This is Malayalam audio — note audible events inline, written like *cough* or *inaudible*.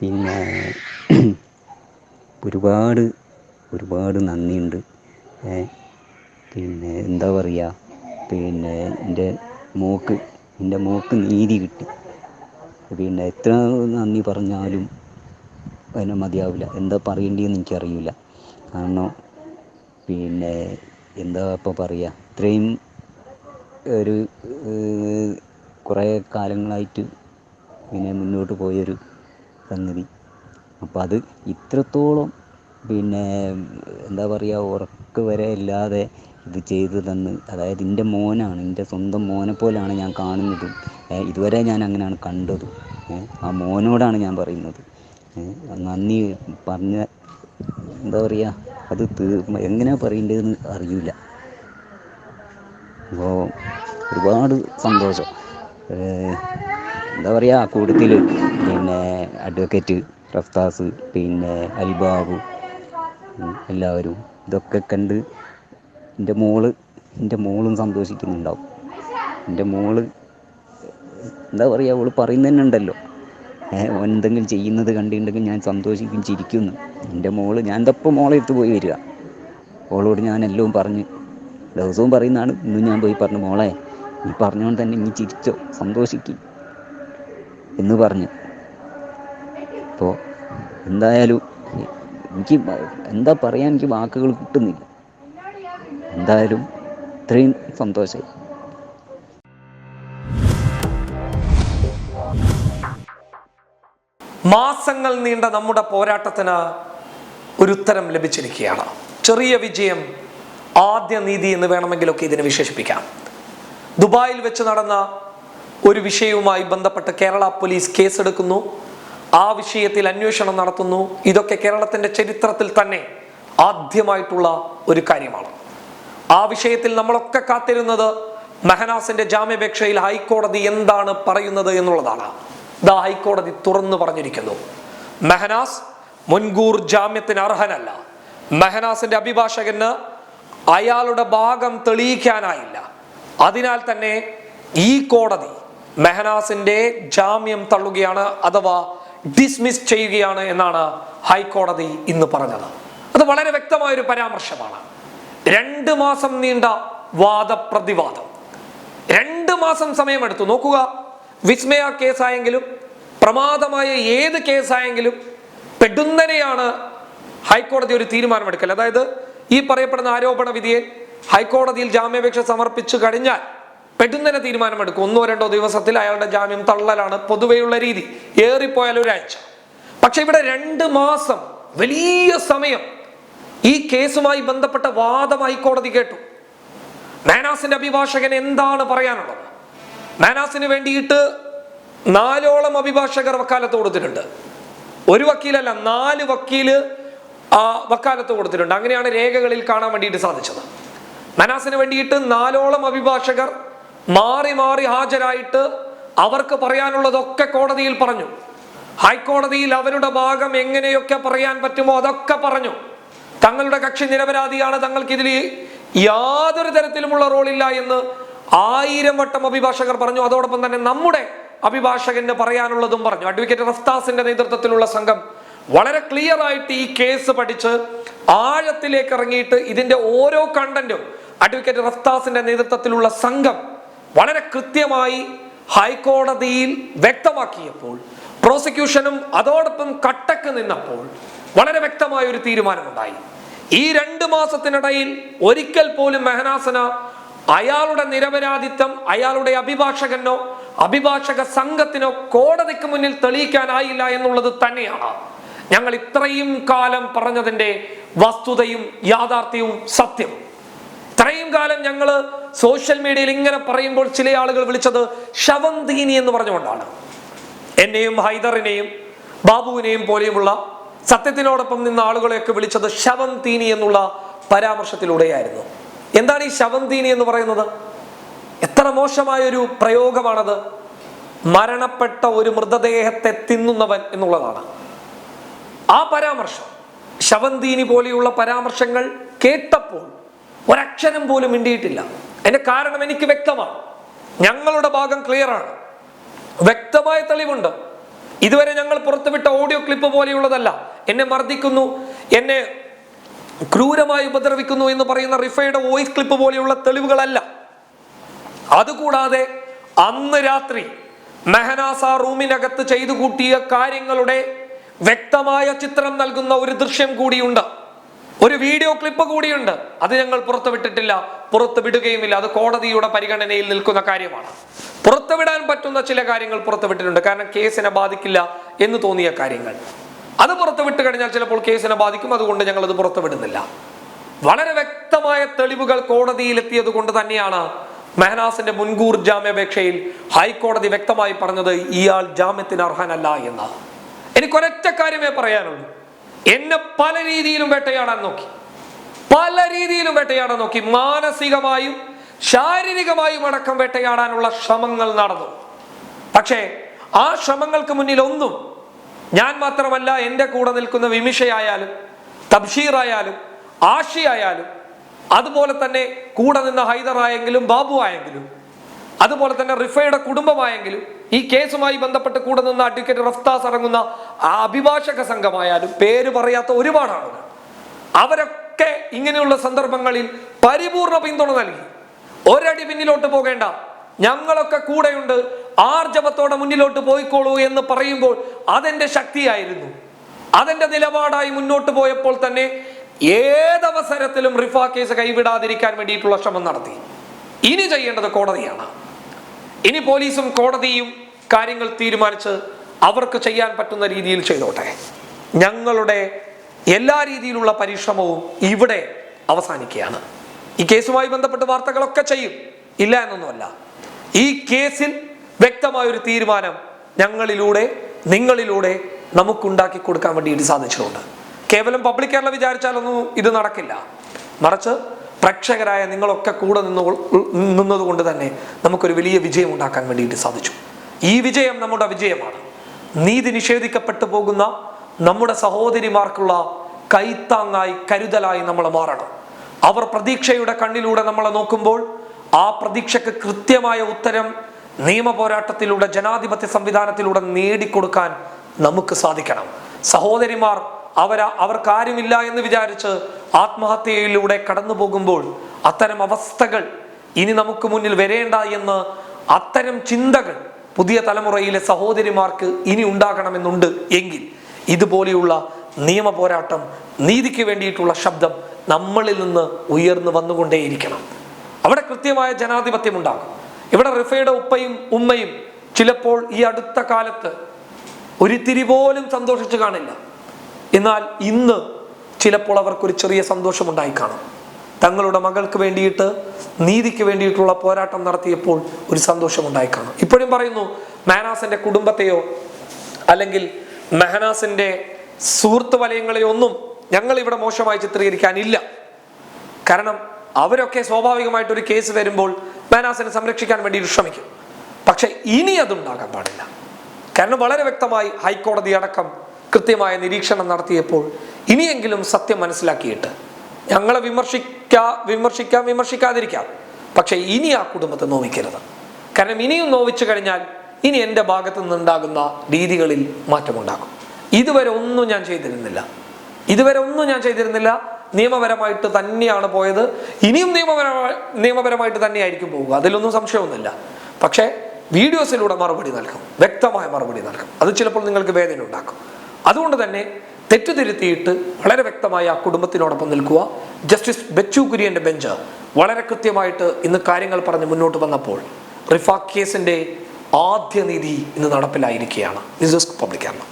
പിന്നെ *clears throat* ഒരുപാട് ഒരുപാട് നന്ദിയുണ്ട്. പിന്നെ എന്താ പറയുക പിന്നെ എന്റെ മോക്ക് എന്റെ മോക്ക് നീതി കിട്ടി. പിന്നെ എത്ര നന്ദി പറഞ്ഞാലും അതിന് മതിയാവില്ല. എന്താ പറയേണ്ടതെന്ന് എനിക്കറിയില്ല. കാരണം പിന്നെ എന്താ ഇപ്പോൾ പറയുക ഇത്രയും ഒരു കുറേ കാലങ്ങളായിട്ട് പിന്നെ മുന്നോട്ട് പോയൊരു സംഗതി. അപ്പോൾ അത് ഇത്രത്തോളം പിന്നെ എന്താ പറയുക ഉറക്ക് വരെ ഇല്ലാതെ ഇത് ചെയ്തു തന്ന് അതായത് എന്റെ മോനാണ് എന്റെ സ്വന്തം മോനെ പോലെയാണ് ഞാൻ കാണുന്നതും ഇതുവരെ ഞാൻ അങ്ങനെയാണ് കണ്ടത് ആ മോനോടാണ് ഞാൻ പറയുന്നത്. നന്ദി പറഞ്ഞ എന്താ പറയുക അത് എങ്ങനെയാണ് പറയേണ്ടതെന്ന് അറിയില്ല അപ്പോൾ ഒരുപാട് സന്തോഷം. എന്താ പറയുക കൂട്ടത്തിൽ പിന്നെ അഡ്വക്കേറ്റ് റഫ്താസ് പിന്നെ അൽബാബു എല്ലാവരും ഇതൊക്കെ കണ്ട് എന്റെ മോൾ എന്റെ മോളും സന്തോഷിക്കുന്നുണ്ടാവും. എന്റെ മോൾ എന്താ പറയുക അവൾ പറയുന്നത് തന്നെ ഉണ്ടല്ലോ. ഓൻ എന്തെങ്കിലും ചെയ്യുന്നത് കണ്ടിട്ടുണ്ടെങ്കിൽ ഞാൻ സന്തോഷിക്കും ചിരിക്കുന്നു. എന്റെ മോൾ ഞാൻ തപ്പം മോളെ എടുത്ത് പോയി വരിക. ഓളോട് ഞാൻ എല്ലാം പറഞ്ഞ് ദിവസവും പറയുന്നതാണ് ഇന്നും ഞാൻ പോയി പറഞ്ഞു മോളെ നീ പറഞ്ഞുകൊണ്ട് തന്നെ നീ ചിരിച്ചോ സന്തോഷിക്കും എന്ന് പറഞ്ഞു. അപ്പോൾ എന്തായാലും എനിക്ക് എന്താ പറയാൻ എനിക്ക് വാക്കുകൾ കിട്ടുന്നില്ല. എന്തായാലും ഇത്രയും സന്തോഷമായി മാസങ്ങൾ നീണ്ട നമ്മുടെ പോരാട്ടത്തിന് ഒരു ഉത്തരം ലഭിച്ചിരിക്കുകയാണ്. ചെറിയ വിജയം ആദ്യ നീതി എന്ന് വേണമെങ്കിലൊക്കെ ഇതിനെ വിശേഷിപ്പിക്കാം. ദുബായിൽ വെച്ച് നടന്ന ഒരു വിഷയവുമായി ബന്ധപ്പെട്ട് കേരള പോലീസ് കേസെടുക്കുന്നു. ആ വിഷയത്തിൽ അന്വേഷണം നടത്തുന്നു. ഇതൊക്കെ കേരളത്തിന്റെ ചരിത്രത്തിൽ തന്നെ ആദ്യമായിട്ടുള്ള ഒരു കാര്യമാണ്. ആ വിഷയത്തിൽ നമ്മളൊക്കെ കാത്തിരുന്നത് മെഹനാസിന്റെ ജാമ്യപേക്ഷയിൽ ഹൈക്കോടതി എന്താണ് പറയുന്നത് എന്നുള്ളതാണ്. ദാ ഹൈക്കോടതി തുറന്നു പറഞ്ഞിരിക്കുന്നു. മെഹനാസ് മുൻകൂർ ജാമ്യത്തിന് അർഹനല്ല. മെഹനാസിന്റെ അഭിഭാഷകന് അയാളുടെ ഭാഗം തെളിയിക്കാനായില്ല. അതിനാൽ തന്നെ ഈ കോടതി മെഹനാസിന്റെ ജാമ്യം തള്ളുകയാണ് അഥവാ ഡിസ്മിസ് ചെയ്യുകയാണ് എന്നാണ് ഹൈക്കോടതി ഇന്ന് പറഞ്ഞത്. അത് വളരെ വ്യക്തമായ ഒരു പരാമർശമാണ്. രണ്ട് മാസം നീണ്ട വാദപ്രതിവാദം. രണ്ട് മാസം സമയമെടുത്തു. നോക്കുക വിസ്മയ കേസായെങ്കിലും പ്രമാദമായ ഏത് കേസായെങ്കിലും പെടുന്നനെയാണ് ഹൈക്കോടതി ഒരു തീരുമാനമെടുക്കൽ. അതായത് ഈ പറയപ്പെടുന്ന ആരോപണ വിധിയെ ഹൈക്കോടതിയിൽ ജാമ്യാപേക്ഷ സമർപ്പിച്ചു കഴിഞ്ഞാൽ പെടുന്നനെ തീരുമാനമെടുക്കും. ഒന്നോ രണ്ടോ ദിവസത്തിൽ അയാളുടെ ജാമ്യം തള്ളലാണ്. പൊതുവെയുള്ള രീതി. ഏറിപ്പോയാൽ ഒരാഴ്ച പക്ഷെ ഇവിടെ രണ്ട് മാസം വലിയ സമയം ഈ കേസുമായി ബന്ധപ്പെട്ട വാദം കോടതി കേട്ടു. മാനാസിന്റെ അഭിഭാഷകൻ എന്താണ് പറയാനുള്ളത്? മാനാസിന് വേണ്ടിയിട്ട് നാലോളം അഭിഭാഷകർ വക്കാലത്ത് കൊടുത്തിട്ടുണ്ട്. ഒരു വക്കീലല്ല നാല് വക്കീൽ വക്കാലത്ത് കൊടുത്തിട്ടുണ്ട്. അങ്ങനെയാണ് രേഖകളിൽ കാണാൻ വേണ്ടിയിട്ട് സാധിച്ചത്. മനാസിന് വേണ്ടിയിട്ട് നാലോളം അഭിഭാഷകർ മാറി മാറി ഹാജരായിട്ട് അവർക്ക് പറയാനുള്ളതൊക്കെ കോടതിയിൽ പറഞ്ഞു. ഹൈക്കോടതിയിൽ അവരുടെ ഭാഗം എങ്ങനെയൊക്കെ പറയാൻ പറ്റുമോ അതൊക്കെ പറഞ്ഞു. തങ്ങളുടെ കക്ഷി നിരപരാധിയാണ് തങ്ങൾക്ക് ഇതിൽ യാതൊരു തരത്തിലുമുള്ള റോളില്ല എന്ന് ആയിരം വട്ടം അഭിഭാഷകർ പറഞ്ഞു. അതോടൊപ്പം തന്നെ നമ്മുടെ അഭിഭാഷകന് പറയാനുള്ളതും പറഞ്ഞു. അഡ്വക്കേറ്റ് റഫ്താസിന്റെ നേതൃത്വത്തിലുള്ള സംഘം വളരെ ക്ലിയർ ആയിട്ട് ഈ കേസ് പഠിച്ച് ആഴത്തിലേക്ക് ഇറങ്ങിയിട്ട് ഇതിന്റെ ഓരോ കണ്ടന്റും അഡ്വക്കേറ്റ് റഫ്താസിന്റെ നേതൃത്വത്തിലുള്ള സംഘം വളരെ കൃത്യമായി ഹൈക്കോടതിയിൽ വ്യക്തമാക്കിയപ്പോൾ പ്രോസിക്യൂഷനും അതോടൊപ്പം കട്ടക്ക് നിന്നപ്പോൾ വളരെ വ്യക്തമായ ഒരു തീരുമാനമുണ്ടായി. ഈ രണ്ട് മാസത്തിനിടയിൽ ഒരിക്കൽ പോലും മെഹനാസന അയാളുടെ നിരപരാധിത്വം അയാളുടെ അഭിഭാഷകനോ അഭിഭാഷക സംഘത്തിനോ കോടതിക്ക് മുന്നിൽ തെളിയിക്കാനായില്ല എന്നുള്ളത് തന്നെയാണ്. ഞങ്ങൾ ഇത്രയും കാലം പറഞ്ഞതിന്റെ വസ്തുതയും യാഥാർത്ഥ്യവും സത്യവും ഇത്രയും കാലം ഞങ്ങൾ സോഷ്യൽ മീഡിയയിൽ ഇങ്ങനെ പറയുമ്പോൾ ചില ആളുകൾ വിളിച്ചത് ശവന്തീനി എന്ന് പറഞ്ഞുകൊണ്ടാണ്. എന്നെയും ഹൈദറിനെയും ബാബുവിനെയും പോലെയുമുള്ള സത്യത്തിനോടൊപ്പം നിന്ന ആളുകളെയൊക്കെ വിളിച്ചത് ശവന്തീനി എന്നുള്ള പരാമർശത്തിലൂടെയായിരുന്നു. എന്താണ് ഈ ശവന്തീനി എന്ന് പറയുന്നത്? എത്ര മോശമായ ഒരു പ്രയോഗമാണത്. മരണപ്പെട്ട ഒരു മൃതദേഹത്തെ തിന്നുന്നവൻ എന്നുള്ളതാണ്. ആ പരാമർശം ശവന്തീനി പോലെയുള്ള പരാമർശങ്ങൾ കേട്ടപ്പോൾ ഒരക്ഷരം പോലും മിണ്ടിയിട്ടില്ല. അതിന്റെ കാരണം എനിക്ക് വ്യക്തമാണ്. ഞങ്ങളുടെ ഭാഗം ക്ലിയർ ആണ്. വ്യക്തമായ തെളിവുണ്ട്. ഇതുവരെ ഞങ്ങൾ പുറത്തുവിട്ട ഓഡിയോ ക്ലിപ്പ് പോലെയുള്ളതല്ല. എന്നെ മർദ്ദിക്കുന്നു എന്നെ ക്രൂരമായി ഉപദ്രവിക്കുന്നു എന്ന് പറയുന്ന റിഫയുടെ വോയിസ് ക്ലിപ്പ് പോലെയുള്ള തെളിവുകളല്ല. അതുകൂടാതെ അന്ന് രാത്രി മെഹനാസ റൂമിനകത്ത് ചെയ്തു കൂട്ടിയ കാര്യങ്ങളുടെ വ്യക്തമായ ചിത്രം നൽകുന്ന ഒരു ദൃശ്യം കൂടിയുണ്ട്. ഒരു വീഡിയോ ക്ലിപ്പ് കൂടിയുണ്ട്. അത് ഞങ്ങൾ പുറത്തുവിട്ടിട്ടില്ല പുറത്തു വിടുകയുമില്ല. അത് കോടതിയുടെ പരിഗണനയിൽ നിൽക്കുന്ന കാര്യമാണ്. പുറത്തുവിടാൻ പറ്റുന്ന ചില കാര്യങ്ങൾ പുറത്തുവിട്ടിട്ടുണ്ട് കാരണം കേസിനെ ബാധിക്കില്ല എന്ന് തോന്നിയ കാര്യങ്ങൾ. അത് പുറത്തുവിട്ട് കഴിഞ്ഞാൽ ചിലപ്പോൾ കേസിനെ ബാധിക്കും. അതുകൊണ്ട് ഞങ്ങൾ അത് പുറത്തുവിടുന്നില്ല വളരെ വ്യക്തമായ തെളിവുകൾ കോടതിയിൽ എത്തിയത് കൊണ്ട് തന്നെയാണ് മെഹനാസിന്റെ മുൻകൂർ ജാമ്യാപേക്ഷയിൽ ഹൈക്കോടതി വ്യക്തമായി പറഞ്ഞത് ഇയാൾ ജാമ്യത്തിന് അർഹനല്ല എന്ന്. എനിക്കൊരൊറ്റ കാര്യമേ പറയാനുള്ളൂ. എന്നെ പല രീതിയിലും വേട്ടയാടാൻ നോക്കി. പല രീതിയിലും വേട്ടയാടാൻ നോക്കി. മാനസികമായും ശാരീരികമായും അടക്കം വേട്ടയാടാനുള്ള ശ്രമങ്ങൾ നടന്നു. പക്ഷേ ആ ശ്രമങ്ങൾക്ക് മുന്നിൽ ഒന്നും ഞാൻ മാത്രമല്ല എന്റെ കൂടെ നിൽക്കുന്ന വിമിഷയായാലും തബ്ഷീറായാലും ആഷിയായാലും അതുപോലെ തന്നെ കൂടെ നിന്ന ഹൈദറായെങ്കിലും ബാബു ആയെങ്കിലും അതുപോലെ തന്നെ റിഫയുടെ കുടുംബമായെങ്കിലും ഈ കേസുമായി ബന്ധപ്പെട്ട് കൂടെ നിന്ന അഡ്വക്കേറ്റ് റഫ്താസ് അടങ്ങുന്ന ആ അഭിഭാഷക സംഘമായാലും പേര് പറയാത്ത ഒരുപാട് ആളുകൾ അവരൊക്കെ ഇങ്ങനെയുള്ള സന്ദർഭങ്ങളിൽ പരിപൂർണ പിന്തുണ നൽകി. ഒരടി പിന്നിലോട്ട് പോകേണ്ട. ഞങ്ങളൊക്കെ കൂടെയുണ്ട്. ആർജവത്തോടെ മുന്നിലോട്ട് പോയിക്കോളൂ എന്ന് പറയുമ്പോൾ അതെന്റെ ശക്തിയായിരുന്നു. അതെന്റെ നിലപാടായി മുന്നോട്ട് പോയപ്പോൾ തന്നെ ഏതവസരത്തിലും റിഫ കേസ് കൈവിടാതിരിക്കാൻ വേണ്ടിയിട്ടുള്ള ശ്രമം നടത്തി. ഇനി ചെയ്യേണ്ടത് കോടതിയാണ്. ഇനി പോലീസും കോടതിയും കാര്യങ്ങൾ തീരുമാനിച്ച് അവർക്ക് ചെയ്യാൻ പറ്റുന്ന രീതിയിൽ ചെയ്തോട്ടെ. ഞങ്ങളുടെ എല്ലാ രീതിയിലുള്ള പരിശ്രമവും ഇവിടെ അവസാനിക്കുകയാണ്. ഈ കേസുമായി ബന്ധപ്പെട്ട് വാർത്തകളൊക്കെ ചെയ്യും. ഇല്ല എന്നൊന്നുമല്ല. ഈ കേസിൽ വ്യക്തമായൊരു തീരുമാനം ഞങ്ങളിലൂടെ നിങ്ങളിലൂടെ നമുക്കുണ്ടാക്കി കൊടുക്കാൻ വേണ്ടിയിട്ട് സാധിച്ചിട്ടുണ്ട്. കേവലം പബ്ലിക് കേരള വിചാരിച്ചാലൊന്നും ഇത് നടക്കില്ല. മറിച്ച് പ്രേക്ഷകരായ നിങ്ങളൊക്കെ കൂടെ നിന്ന് നിന്നതുകൊണ്ട് തന്നെ നമുക്കൊരു വലിയ വിജയം ഉണ്ടാക്കാൻ വേണ്ടിയിട്ട് സാധിച്ചു. ഈ വിജയം നമ്മുടെ വിജയമാണ്. നീതി നിഷേധിക്കപ്പെട്ടു പോകുന്ന നമ്മുടെ സഹോദരിമാർക്കുള്ള കൈത്താങ്ങായി കരുതലായി നമ്മൾ മാറണം. അവർ പ്രതീക്ഷയുടെ കണ്ണിലൂടെ നമ്മളെ നോക്കുമ്പോൾ ആ പ്രതീക്ഷയ്ക്ക് കൃത്യമായ ഉത്തരം നിയമ പോരാട്ടത്തിലൂടെ ജനാധിപത്യ സംവിധാനത്തിലൂടെ നേടിക്കൊടുക്കാൻ നമുക്ക് സാധിക്കണം. സഹോദരിമാർ അവര അവർക്കാരുമില്ല എന്ന് വിചാരിച്ച് ആത്മഹത്യയിലൂടെ കടന്നു പോകുമ്പോൾ അത്തരം അവസ്ഥകൾ ഇനി നമുക്ക് മുന്നിൽ വരേണ്ട എന്ന് അത്തരം ചിന്തകൾ പുതിയ തലമുറയിലെ സഹോദരിമാർക്ക് ഇനി ഉണ്ടാകണമെന്നുണ്ട് എങ്കിൽ ഇതുപോലെയുള്ള നിയമ പോരാട്ടം നീതിക്ക് വേണ്ടിയിട്ടുള്ള ശബ്ദം നമ്മളിൽ നിന്ന് ഉയർന്നു വന്നുകൊണ്ടേയിരിക്കണം. അവിടെ കൃത്യമായ ജനാധിപത്യം ഉണ്ടാകും ഇവിടെ റിഫയുടെ ഉപ്പയും ഉമ്മയും ചിലപ്പോൾ ഈ അടുത്ത കാലത്ത് ഒരിത്തിരി പോലും സന്തോഷിച്ചു കാണില്ല. എന്നാൽ ഇന്ന് ചിലപ്പോൾ അവർക്കൊരു ചെറിയ സന്തോഷമുണ്ടായി കാണും. തങ്ങളുടെ മകൾക്ക് വേണ്ടിയിട്ട് നീതിക്ക് വേണ്ടിയിട്ടുള്ള പോരാട്ടം നടത്തിയപ്പോൾ ഒരു സന്തോഷം ഉണ്ടായി കാണും ഇപ്പോഴും പറയുന്നു മെഹനാസിന്റെ കുടുംബത്തെയോ അല്ലെങ്കിൽ മെഹനാസിന്റെ സുഹൃത്ത് വലയങ്ങളെയോ ഒന്നും ഞങ്ങൾ ഇവിടെ മോശമായി ചിത്രീകരിക്കാനില്ല. കാരണം അവരൊക്കെ സ്വാഭാവികമായിട്ട് ഒരു കേസ് വരുമ്പോൾ മെഹനാസിനെ സംരക്ഷിക്കാൻ വേണ്ടി ശ്രമിക്കും പക്ഷെ ഇനി അതുണ്ടാകാൻ പാടില്ല. കാരണം വളരെ വ്യക്തമായി ഹൈക്കോടതി അടക്കം കൃത്യമായ നിരീക്ഷണം നടത്തിയപ്പോൾ ഇനിയെങ്കിലും സത്യം മനസ്സിലാക്കിയിട്ട് ഞങ്ങളെ വിമർശിക്കാ വിമർശിക്കാം വിമർശിക്കാതിരിക്കാം. പക്ഷേ ഇനി ആ കുടുംബത്തെ നോവിക്കരുത്. കാരണം ഇനിയും നോവിച്ചു കഴിഞ്ഞാൽ ഇനി എന്റെ ഭാഗത്തു നിന്നുണ്ടാകുന്ന രീതികളിൽ മാറ്റമുണ്ടാകും. ഇതുവരെ ഒന്നും ഞാൻ ചെയ്തിരുന്നില്ല. ഇതുവരെ ഒന്നും ഞാൻ ചെയ്തിരുന്നില്ല. നിയമപരമായിട്ട് തന്നെയാണ് പോയത്. ഇനിയും നിയമപരമായി നിയമപരമായിട്ട് തന്നെയായിരിക്കും പോവുക. അതിലൊന്നും സംശയമൊന്നുമില്ല. പക്ഷേ വീഡിയോസിലൂടെ മറുപടി നൽകും. വ്യക്തമായ മറുപടി നൽകും. അത് ചിലപ്പോൾ നിങ്ങൾക്ക് വേദന ഉണ്ടാക്കും അതുകൊണ്ട് തന്നെ തെറ്റുതിരുത്തിയിട്ട് വളരെ വ്യക്തമായി ആ കുടുംബത്തിനോടൊപ്പം നിൽക്കുക. ജസ്റ്റിസ് ബെച്ചു കുര്യന്റെ ബെഞ്ച് വളരെ കൃത്യമായിട്ട് ഇന്ന് കാര്യങ്ങൾ പറഞ്ഞ് മുന്നോട്ട് വന്നപ്പോൾ റിഫാഖ് കേസിന്റെ ആദ്യ നീതി ഇന്ന് നടപ്പിലായിരിക്കുകയാണ്. News desk public Keralam.